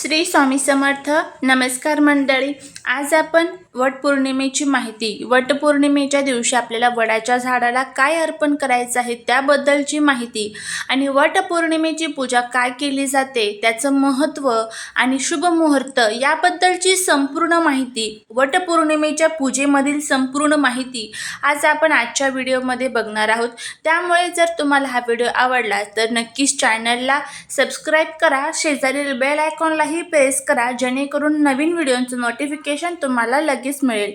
श्री स्वामी समर्थ नमस्कार मंडळी. आज आपण वटपौर्णिमेची माहिती वटपौर्णिमेच्या दिवशी आपल्याला वडाच्या झाडाला काय अर्पण करायचं आहे त्याबद्दलची माहिती आणि वटपौर्णिमेची पूजा काय केली जाते त्याचं महत्त्व आणि शुभ मुहूर्त याबद्दलची संपूर्ण माहिती वटपौर्णिमेच्या पूजेमधील संपूर्ण माहिती आज आपण आजच्या व्हिडिओमध्ये बघणार आहोत. त्यामुळे जर तुम्हाला हा व्हिडिओ आवडला तर नक्कीच चॅनलला सबस्क्राईब करा शेजारील बेल आयकॉनलाही प्रेस करा जेणेकरून नवीन व्हिडिओचं नोटिफिकेशन तुम्हाला लगेच मिळेल.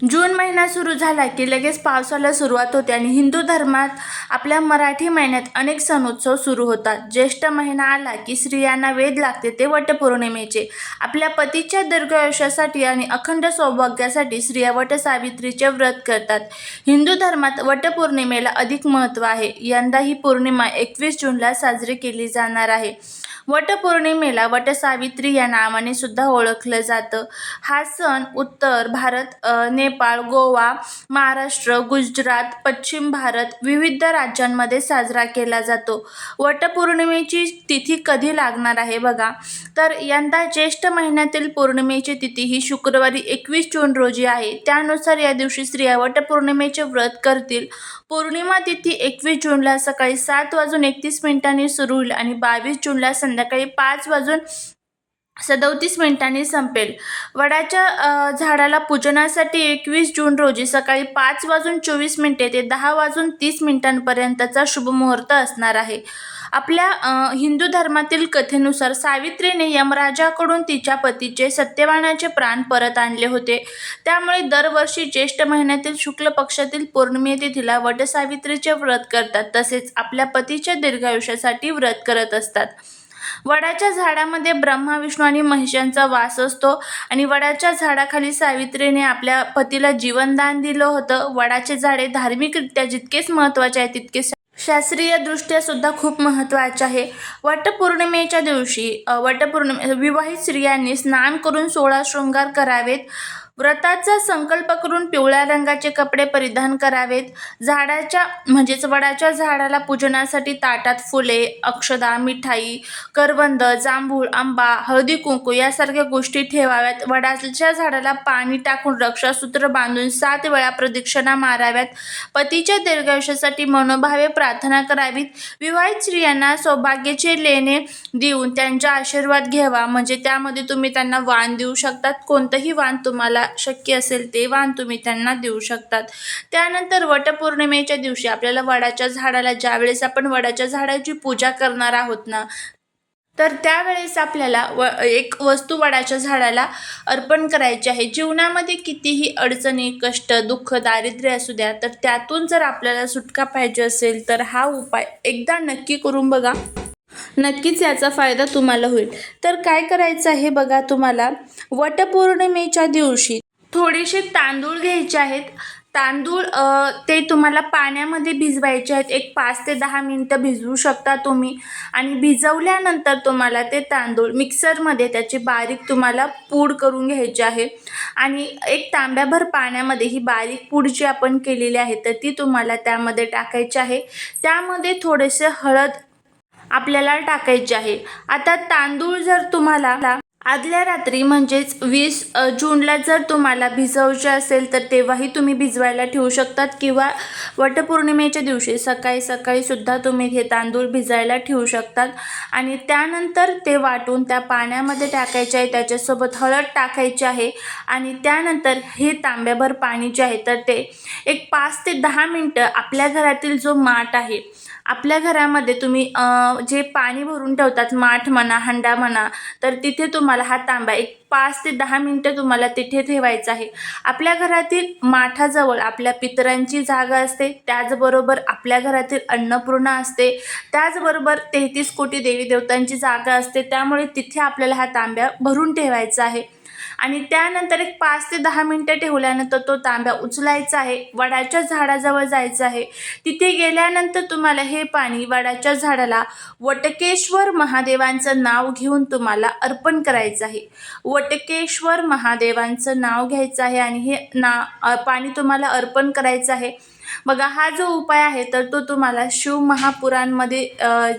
जून महिना सुरू झाला की लगेच पावसाला सुरुवात होते आणि हिंदू धर्मात आपल्या मराठी महिन्यात अनेक सण उत्सव सुरू होतात. ज्येष्ठ महिना आला की स्त्रियांना वेध लागते ते वटपौर्णिमेचे. आपल्या पतीच्या दीर्घायुष्यासाठी आणि अखंड सौभाग्यासाठी स्त्रिया वटसावित्रीचे व्रत करतात. हिंदू धर्मात वटपौर्णिमेला अधिक महत्त्व आहे. यंदा ही पौर्णिमा एकवीस जूनला साजरी केली जाणार आहे. वटपौर्णिमेला वटसावित्री या नावाने सुद्धा ओळखलं जातं. हा सण उत्तर भारत नेपाळ गोवा महाराष्ट्र गुजरात पश्चिम भारत विविध राज्यांमध्ये साजरा केला जातो. वटपौर्णिमेची तिथी कधी लागणार आहे बघा? तर यंदा ज्येष्ठ महिन्यातील पौर्णिमेची तिथी ही शुक्रवारी एकवीस जून रोजी आहे. त्यानुसार या दिवशी स्त्रिया वटपौर्णिमेचे व्रत करतील. पौर्णिमा तिथी एकवीस जूनला सकाळी सात वाजून एकतीस मिनिटांनी सुरू होईल आणि बावीस जूनला संध्याकाळी संध्याकाळी पाच वाजून सदोतीस मिनिटांनी संपेल. वडाच्या झाडाला पूजनासाठी एकवीस जून रोजी सकाळी पाच वाजून चोवीस मिनिटे ते दहा वाजून तीस मिनिटांपर्यंतचा शुभमुहूर्त असणार आहे. आपल्या हिंदू धर्मातील कथेनुसार सावित्रीने यमराजाकडून तिच्या पतीचे सत्यवानाचे प्राण परत आणले होते. त्यामुळे दरवर्षी ज्येष्ठ महिन्यातील शुक्ल पक्षातील पौर्णिमे तिथीला वटसावित्रीचे व्रत करतात. तसेच आपल्या पतीच्या दीर्घायुष्यासाठी व्रत करत असतात. वडाच्या झाडामध्ये ब्रह्मा विष्णू आणि महिषांचा वास असतो आणि वडाच्या झाडाखाली सावित्रीने आपल्या पतीला जीवनदान दिलं होतं. वडाचे झाडे धार्मिकरित्या जितकेच महत्त्वाचे आहे तितकेच शास्त्रीय दृष्ट्या सुद्धा खूप महत्त्वाचे आहे. वटपौर्णिमेच्या दिवशी वटपौर्णिमे विवाहित स्त्रियांनी स्नान करून सोळा शृंगार करावेत. व्रताचा संकल्प करून पिवळ्या रंगाचे कपडे परिधान करावेत. झाडाच्या म्हणजेच वडाच्या झाडाला पूजनासाठी ताटात फुले अक्षदा मिठाई करवंद जांभूळ आंबा हळदी कुंकू यासारख्या गोष्टी ठेवाव्यात. वडाच्या झाडाला पाणी टाकून रक्षासूत्र बांधून सात वेळा प्रदक्षिणा माराव्यात. पतीच्या दीर्घायुष्यासाठी मनोभावे प्रार्थना करावीत. विवाहित स्त्रियांना सौभाग्याचे लेणे देऊन त्यांचा आशीर्वाद घ्यावा. म्हणजे त्यामध्ये तुम्ही त्यांना वाण देऊ शकतात. कोणतंही वाण तुम्हाला शक्य असेल ते वाण तुम्ही त्यांना देऊ शकतात. त्यानंतर वटपौर्णिमेच्या दिवशी आपल्याला वडाच्या झाडाला ज्यावेळेस आपण वडाच्या झाडाची पूजा करणार आहोत ना तर त्यावेळेस आपल्याला व एक वस्तू वडाच्या झाडाला अर्पण करायची आहे. जीवनामध्ये कितीही अडचणी कष्ट दुःख दारिद्र्य असू द्या तर त्यातून जर आपल्याला सुटका पाहिजे असेल तर हा उपाय एकदा नक्की करून बघा. नक्कीच याचा फायदा तुम्हाला होईल. तर काय करायचं आहे बघा तुम्हाला? वटपौर्णिमेच्या दिवशी थोडेसे तांदूळ घ्यायचे आहेत. तांदूळ ते तुम्हाला पाण्यामध्ये भिजवायचे आहेत. एक पाच ते दहा मिनटं भिजवू शकता तुम्ही. आणि भिजवल्यानंतर तुम्हाला ते तांदूळ मिक्सरमध्ये त्याची बारीक तुम्हाला पूड करून घ्यायची आहे. आणि एक तांब्याभर पाण्यामध्ये ही बारीक पूड जी आपण केलेली आहे तर ती तुम्हाला त्यामध्ये टाकायची आहे. त्यामध्ये थोडेसे हळद आपल्याला टाकायचे आहे. आता तांदूळ जर तुम्हाला आदल्या रात्री म्हणजेच वीस जूनला जर तुम्हाला भिजवायचे असेल तर तेव्हाही तुम्ही भिजवायला ठेवू शकतात किंवा वटपौर्णिमेच्या दिवशी सकाळी सकाळी सुद्धा तुम्ही हे तांदूळ भिजायला ठेवू शकतात. आणि त्यानंतर ते वाटून त्या पाण्यामध्ये टाकायचे आहे त्याच्यासोबत हळद टाकायची आहे आणि त्यानंतर हे तांब्याभर पाणी जे आहे तर ते एक पाच ते दहा मिनटं आपल्या घरातील जो माठ आहे आपल्या घरामध्ये तुम्ही जे पाणी भरून ठेवतात माठ म्हणा हंडा म्हणा तर तिथे तुम्हाला हा तांबा एक पाच ते दहा मिनटं तुम्हाला तिथे ठेवायचा आहे. आपल्या घरातील माठाजवळ आपल्या पितरांची जागा असते. त्याचबरोबर आपल्या घरातील अन्नपूर्णा असते. त्याचबरोबर तेहतीस कोटी देवी देवतांची जागा असते. त्यामुळे तिथे आपल्याला हा तांब्या भरून ठेवायचा आहे. आणि त्यानंतर एक पाच ते दहा मिनटं ठेवल्यानंतर तो तांब्या उचलायचा आहे. वडाच्या झाडाजवळ जायचं आहे. तिथे गेल्यानंतर तुम्हाला हे पाणी वडाच्या झाडाला वटकेश्वर महादेवांचं नाव घेऊन तुम्हाला अर्पण करायचं आहे. वटकेश्वर महादेवांचं नाव घ्यायचं आहे आणि हे ना पाणी तुम्हाला अर्पण करायचं आहे. बघा हा जो उपाय आहे तर तो तुम्हाला शिव महापुराणमध्ये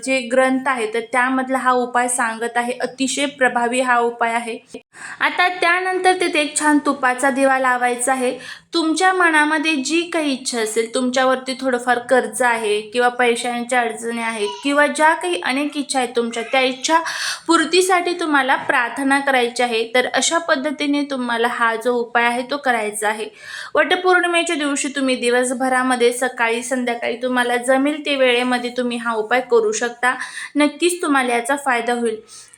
जे ग्रंथ आहे तर त्यामधला हा उपाय सांगत आहे. अतिशय प्रभावी हा उपाय आहे. आता त्यानंतर तिथे एक छान तुपाचा दिवा लावायचा आहे. तुमच्या मनामध्ये जी काही इच्छा असेल तुमच्यावरती थोडंफार कर्ज आहे किंवा पैशांच्या अडचणी आहेत किंवा ज्या काही अनेक इच्छा आहेत तुमच्या त्या इच्छा पूर्तीसाठी तुम्हाला प्रार्थना करायची आहे तर अशा पद्धतीने तुम्हाला हा जो उपाय आहे तो करायचा आहे. वटपौर्णिमेच्या दिवशी तुम्ही दिवसभरामध्ये सकाळी संध्याकाळी तुम्हाला जमेल ते वेळेमध्ये तुम्ही हा उपाय करू शकता. नक्कीच तुम्हाला याचा फायदा होईल.